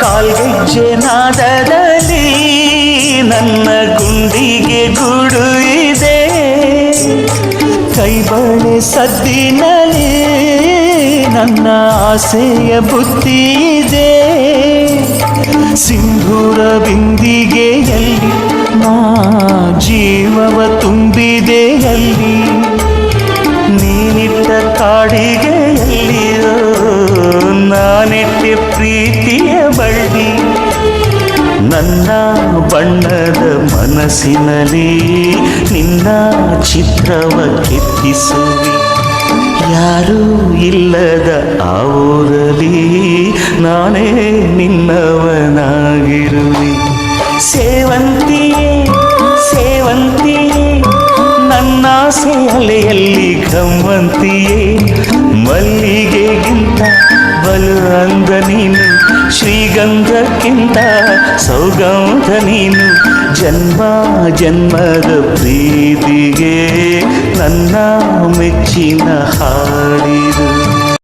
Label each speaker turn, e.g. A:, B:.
A: ಕಾಲ್ಗೆಜ್ಜೆ ನಾದದಲ್ಲಿ ನನ್ನ ಗುಂಡಿಗೆ ಗುಡು ಇದೆ. ಕೈಬಳೆ ಸದ್ದಿನಲ್ಲಿ ನನ್ನ ಆಸೆಯ ಬುತ್ತಿ ಇದೆ. ಸಿಂಧೂರ ಬಿಂದಿಗೆಯಲ್ಲಿ ನಾ ಜೀವವ ತುಂಬಿದೆಯಲ್ಲಿ ನನ್ನ ಬಣ್ಣದ ಮನಸ್ಸಿನಲ್ಲಿ ನಿನ್ನ ಚಿತ್ರವ ಕೆತ್ತಿಸುವಿ. ಯಾರೂ ಇಲ್ಲದ ಆ ನಾನೇ ನಿನ್ನವನಾಗಿರುವೆ. ಸೇವಂತಿಯೇ ಸೇವಂತಿಯೇ ನನ್ನ ಸೇಲೆಯಲ್ಲಿ ಗಮ್ಮಂತಿಯೇ ಮಲ್ಲಿಗೆಗಿಂತ ಬಲು ಅಂದ ನೀನು ಶ್ರೀಗಂಧಕ್ಕಿಂತ ಸೌಗಂಧ ನೀನು ಜನ್ಮ ಜನ್ಮದ ಪ್ರೀತಿಗೆ ನನ್ನ ಮೆಚ್ಚಿನ ಹಾಡಿದು.